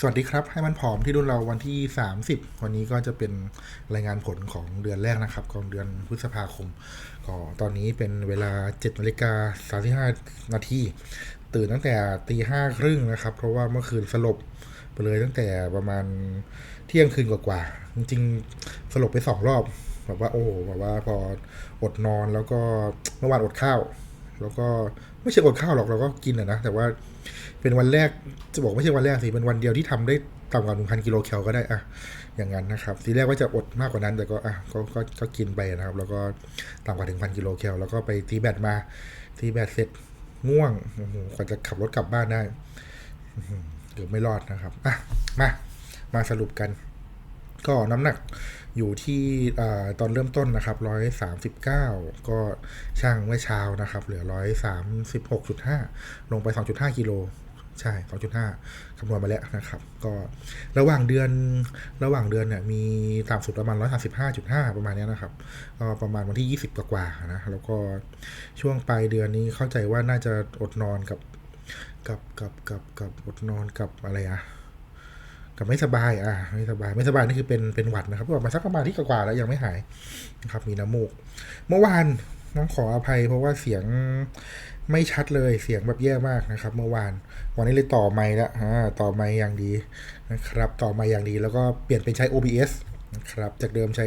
สวัสดีครับ ให้มันผอมที่รุ่นเราวันที่ 30 วันนี้ก็จะเป็นรายงานผลของเดือนแรกนะครับ ของเดือนพฤษภาคม ก็ตอนนี้เป็นเวลา7นาฬิกา35 นาทีตื่นตั้งแต่ตีห้าครึ่งนะครับ เพราะว่าเมื่อคืนสลบไปเลยตั้งแต่ประมาณเที่ยงคืนกว่าๆจริงๆสลบไปสองรอบแบบว่าโอ้แบบว่าพออดนอนแล้วก็เมื่อวานอดข้าว แล้วก็ ไม่ใช่อดข้าวหรอกเราก็กินอะนะแต่ว่าเป็นวันแรกจะบอกไม่ใช่วันแรกสิเป็นวันเดียวที่ทำได้ต่ำกว่าหนึ่งพันกิโลแคลก็ได้อะอย่างนั้นนะครับ ทีแรกว่าจะอดมากกว่านั้นแต่ก็อะก็ก็ก็กินไปนะครับ แล้วก็ต่ำกว่าถึงพันกิโลแคลแล้วก็ไปตีแบตมาตีแบตเสร็จง่วงโอ้โหกว่าจะขับรถกลับบ้านได้เกือบไม่รอดนะครับอะมามาสรุปกัน ก็น้ำหนักอยู่ที่อตอนเริ่มต้นนะครับร้อยสามสิบเก้าก็ช่างเมื่อเช้านะครับ เหลือร้อยสามสิบหกจุดห้าลงไปสองจุดห้ากิโลใช่สองจุดห้าคำนวณมาแล้วนะครับ ก็ระหว่างเดือนระหว่างเดือนเนี่ยมีต่ำสุดประมาณร้อยสาสิบห้าจุดห้าประมาณนี้นะครับ ก็ประมาณวันที่ยี่สิบกว่าๆนะ แล้วก็ช่วงปลายเดือนนี้เข้าใจว่าน่าจะอดนอนกับกับกับกับกับอดนอนกับอะไรอะ กับไม่สบายอะไม่สบายไม่สบายนี่คือเป็นเป็นหวัดนะครับก็มาสักประมาณที่กว่าแล้วยังไม่หายนะครับ มีน้ำมูก เมื่อวานต้องขออภัยเพราะว่าเสียงไม่ชัดเลยเสียงแบบแย่มากนะครับ เมื่อวาน วันนี้เลยต่อไมค์แล้วอ่าต่อไมค์อย่างดีนะครับ ต่อไมค์อย่างดี แล้วก็เปลี่ยนเป็นใช้ OBS นะครับจากเดิมใช้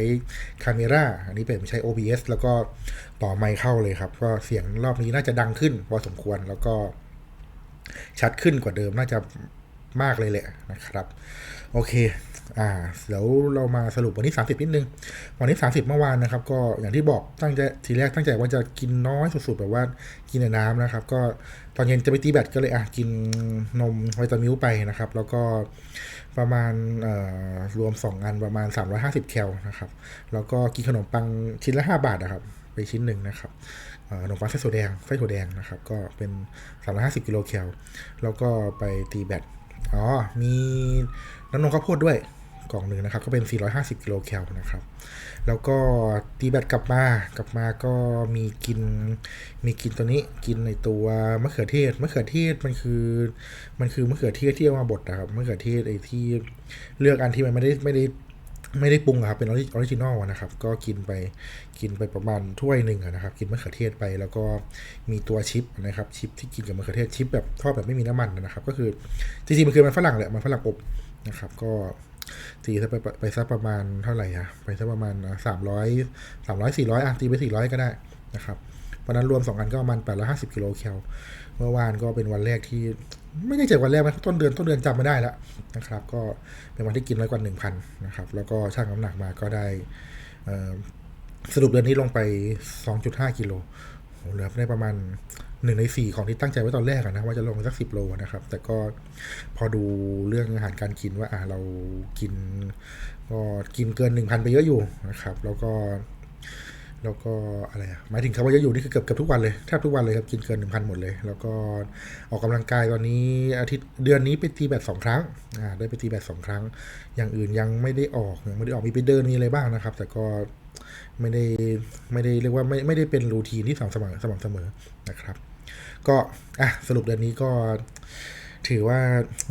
Camera อันนี้เปลี่ยนเป็นใช้ OBS แล้วก็ต่อไมค์เข้าเลยครับก็เสียงรอบนี้น่าจะดังขึ้นพอสมควรแล้วก็ชัดขึ้นกว่าเดิมน่าจะ มากเลยแหละนะครับ โอเคอ่าเดี๋ยวเรามาสรุปวันที่30นิดนึง วันที่30 เมื่อวานนะครับ ก็อย่างที่บอกตั้งใจทีแรกตั้งใจว่าจะกินน้อยสุดๆแบบว่ากินแต่น้ำนะครับ ก็ตอนเย็นจะไปตีแบตก็เลยอะกินนมไวตามิลไปนะครับ แล้วก็ประมาณเอ่อรวม 2 อันประมาณ 350 แคลนะครับ แล้วก็กินขนมปังชิ้นละ 5 บาทนะครับไปชิ้นหนึ่งนะครับขนมปังไส้ถั่วแดงไส้ถั่วแดงนะครับ ก็เป็น 350 กิโลแคลแล้วก็ไปตีแบต อ๋อ มีน้ำนมข้าวโพดด้วยกล่องหนึ่งนะครับ ก็เป็น 450 กิโลแคลนะครับ แล้วก็ตีแบตกลับมากลับมาก็มีกินมีกินตัวนี้กินในตัวมะเขือเทศมะเขือเทศมันคือ มันคือมะเขือเทศที่เอามาบดนะครับมะเขือเทศไอ้ที่เลือกอันที่มันไม่ได้ไม่ได้ ไม่ได้ปรุงครับเป็นออริจินอลนะครับ ก็กินไปกินไปประมาณถ้วยหนึ่งนะครับ กินมะเขือเทศไปแล้วก็มีตัวชิปนะครับ ชิปที่กินกับมะเขือเทศชิปแบบทอดแบบไม่มีน้ำมันนะครับ ก็คือจริงๆมันคือมันฝรั่งแหละมันฝรั่งอบนะครับ ก็ตีไปไปไปสักประมาณเท่าไหร่อะไปสักประมาณสามร้อยสามร้อยสี่ร้อยอะตีไปสี่ร้อยก็ได้นะครับ วันนั้นรวมสองอันก็ประมาณแปดร้อยห้าสิบกิโลแคลเมื่อวานก็เป็นวันแรกที่ไม่ได้เจอวันแรกนะต้นเดือนต้นเดือนจำไม่ได้แล้วนะครับ ก็เป็นวันที่กินน้อยกว่าหนึ่งพันนะครับแล้วก็ชั่งน้ำหนักมาก็ได้สรุปเดือนนี้ลงไป 2.5 กิโลเหลือได้ประมาณหนึ่งในสี่ของที่ตั้งใจไว้ตอนแรกนะว่าจะลงสักสิบโลนะครับ แต่ก็พอดูเรื่องอาหารการกินว่าอ่าเรากิน ก็กินเกินหนึ่งพันไปเยอะอยู่นะครับ แล้วก็ แล้วก็อะไรอะหมายถึงคำว่าเยอะอยู่นี่คือเกือบเกือบทุกวันเลยแทบทุกวันเลยครับกินเกินหนึ่งพันหมดเลย แล้วก็ออกกำลังกายตอนนี้อาทิตย์เดือนนี้ไปตีแบตสองครั้งอ่าได้ไปตีแบตสองครั้ง อย่างอื่นยังไม่ได้ออกยังไม่ได้ออกมีไปเดินมีอะไรบ้างนะครับ แต่ก็ไม่ได้ไม่ได้เรียกว่าไม่ไม่ได้เป็นรูทีนที่สม่ำเสมอสม่ำเสมอนะครับ ก็อะสรุปเดือนนี้ก็ถือว่า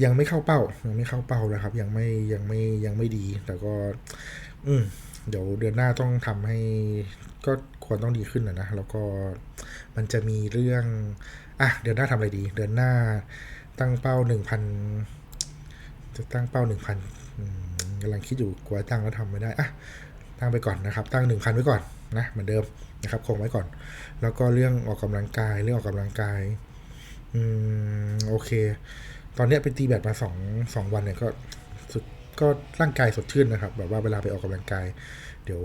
ยังไม่เข้าเป้ายังไม่เข้าเป้านะครับ ยังไม่ยังไม่ยังไม่ดี แต่ก็ อืมเดี๋ยวเดือนหน้าต้องทำให้ ก็ควรต้องดีขึ้นนะนะ แล้วก็มันจะมีเรื่อง อะ เดือนหน้าทำอะไรดี เดือนหน้าตั้งเป้าหนึ่งพันจะตั้งเป้าหนึ่งพันกำลังคิดอยู่กลัวตั้งแล้วทำไม่ได้อะตั้งไปก่อนนะครับ ตั้งหนึ่งพันไว้ก่อนนะเหมือนเดิมนะครับคงไว้ก่อน แล้วก็เรื่องออกกำลังกายเรื่องออกกำลังกายอืมโอเค ตอนเนี้ยไปตีแบตมาสองสองวันเนี่ยก็สุดก็ร่างกายสดชื่นนะครับ แบบว่าเวลาไปออกกำลังกาย เดี๋ยว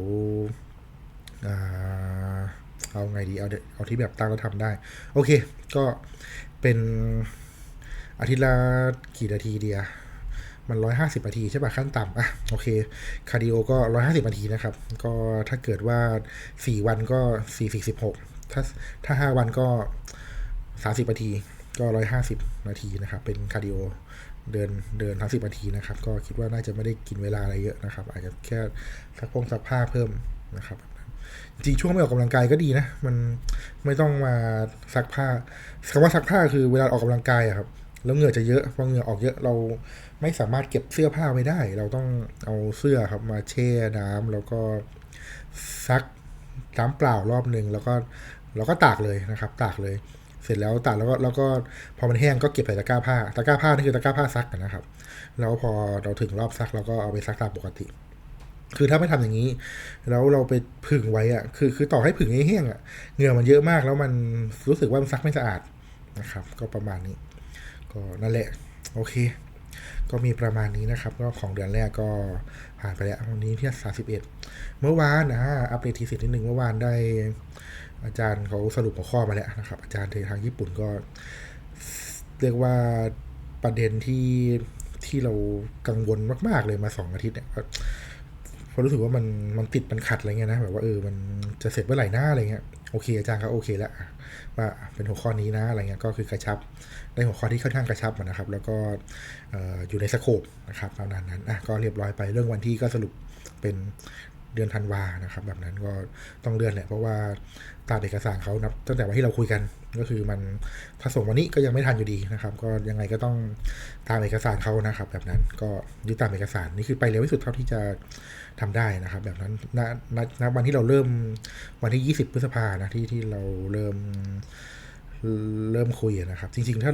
เอาไงดี เอาเอาที่แบบตั้งแล้วทำได้ โอเค ก็เป็นอาทิตย์ละกี่นาทีเดียมันร้อยห้าสิบนาทีใช่ป่ะขั้นต่ำอะโอเคคาร์ดิโอก็ร้อยห้าสิบนาทีนะครับ ก็ถ้าเกิดว่าสี่วันก็สี่สี่สิบหกถ้าถ้าห้าวันก็สามสิบนาทีก็ร้อยห้าสิบนาทีนะครับ เป็นคาร์ดิโอเดินเดินทั้งสิบนาทีนะครับ ก็คิดว่าน่าจะไม่ได้กินเวลาอะไรเยอะนะครับ อาจจะแค่ซักพงซักผ้าเพิ่มนะครับ จริงช่วงไม่ออกกำลังกายก็ดีนะ มันไม่ต้องมาซักผ้าคำว่าซักผ้าคือเวลาออกกำลังกายอะครับ แล้วเหงื่อจะเยอะพอเหงื่อออกเยอะเราไม่สามารถเก็บเสื้อผ้าไว้ได้ เราต้องเอาเสื้อครับมาแช่น้ำแล้วก็ซักน้ำเปล่ารอบหนึ่งแล้วก็เราก็ตากเลยนะครับ ตากเลย เสร็จแล้วตากแล้วก็แล้วก็พอมันแห้งก็เก็บใส่ตะกร้าผ้าตะกร้าผ้านี่คือตะกร้าผ้าซักนะครับ แล้วพอเราถึงรอบซักเราก็เอาไปซักตามปกติ คือถ้าไม่ทำอย่างนี้ แล้วเราไปผึ่งไว้อะคือคือต่อให้ผึ่งให้แห้งอะเหงื่อมันเยอะมากแล้วมันรู้สึกว่ามันซักไม่สะอาดนะครับ ก็ประมาณนี้ ก็นั่นแหละ โอเค ก็มีประมาณนี้นะครับก็ของเดือนแรกก็ผ่านไปแล้ววันนี้ที่สาสิบเอ็ดเมื่อวานนะอัปเดตทีสิทธิ์นิดนึงเมื่อวานได้ อาจารย์เขาสรุปหัวข้อมาแล้วนะครับ อาจารย์ทางญี่ปุ่นก็เรียกว่าประเด็นที่ที่เรากังวลมาก ๆ เลยมาสองอาทิตย์เนี่ย ราะรู้สึกว่ามันมันติดมันขัดอะไรเงี้ยนะแบบว่าเออมันจะเสร็จเมื่อไหร่หน้าอะไรเงี้ยโอเคอาจารย์ครับโอเคแล้วว่าเป็นหัวข้อนี้นะอะไรเงี้ยก็คือกระชับได้หัวข้อที่ค่อนข้างกระชับนะครับ แล้วก็เอ่ออยู่ในสโคปนะครับประมาณนั้นอะก็เรียบร้อยไปเรื่องวันที่ก็สรุปเป็น เดือนธันวานะครับ แบบนั้นก็ต้องเลื่อนแหละเพราะว่าตามเอกสารเขานับตั้งแต่วันที่เราคุยกันก็คือมันถ้าส่งวันนี้ก็ยังไม่ทันอยู่ดีนะครับ ก็ยังไงก็ต้องตามเอกสารเขานะครับ แบบนั้นก็ยึดตามเอกสารนี่คือไปเร็วที่สุดเท่าที่จะทำได้นะครับ แบบนั้นณณณวันที่เราเริ่มวันที่ 20 พฤษภานะที่ที่เราเริ่มเริ่มคุยนะครับ จริง ๆ ถ้า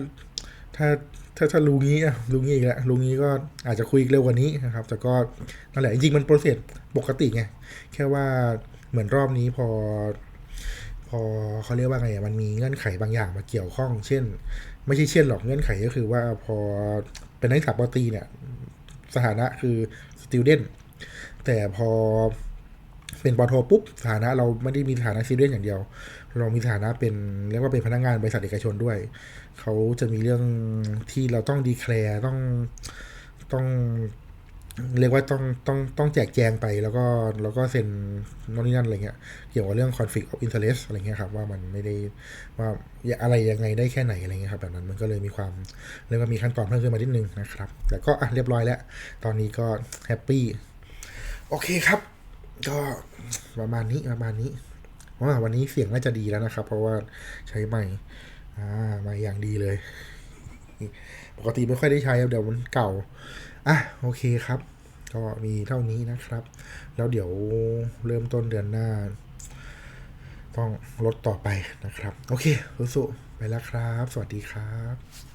ถ้าถ้าถ้ารู้งี้อะรู้งี้อีกแล้วรู้งี้ก็อาจจะคุยเร็วกว่านี้นะครับ แต่ก็นั่นแหละจริงมันโปรเซสปกติไง แค่ว่าเหมือนรอบนี้พอ พอเขาเรียกว่าไงมันมีเงื่อนไขบางอย่างมาเกี่ยวข้อง เช่น ไม่ใช่เช่นหรอกเงื่อนไขก็คือว่าพอเป็นนักศึกษาปตีเนี่ย สถานะคือ student แต่พอ เป็นปอโทปุ๊บสถานะเราไม่ได้มีสถานะซีเรียสอย่างเดียว เรามีสถานะเป็นเรียกว่าเป็นพนักงานบริษัทเอกชนด้วย เขาจะมีเรื่องที่เราต้องดีแคลร์ต้องต้องเรียกว่าต้องต้องต้องแจกแจงไปแล้วก็แล้วก็เซ็นนนนี่นั่นอะไรเงี้ยเกี่ยวกับเรื่อง conflict of interest อะไรเงี้ยครับว่ามันไม่ได้ว่าอะไรยังไงได้แค่ไหนอะไรเงี้ยครับแบบนั้นมันก็เลยมีความเรียกว่ามีขั้นตอนเพิ่มขึ้นมานิดนึงนะครับแต่ก็อะเรียบร้อยแล้ว ตอนนี้ก็แฮปปี้โอเคครับ ก็ประมาณนี้ประมาณนี้ว่าวันนี้เสียงน่าจะดีแล้วนะครับ เพราะว่าใช้ไมค์อ่าไมค์อย่างดีเลย ปกติไม่ค่อยได้ใช้เดี๋ยวมันเก่าอะโอเคครับ ก็มีเท่านี้นะครับ แล้วเดี๋ยวเริ่มต้นเดือนหน้า ต้องลดต่อไปนะครับ โอเคสู้ๆไปแล้วครับ สวัสดีครับ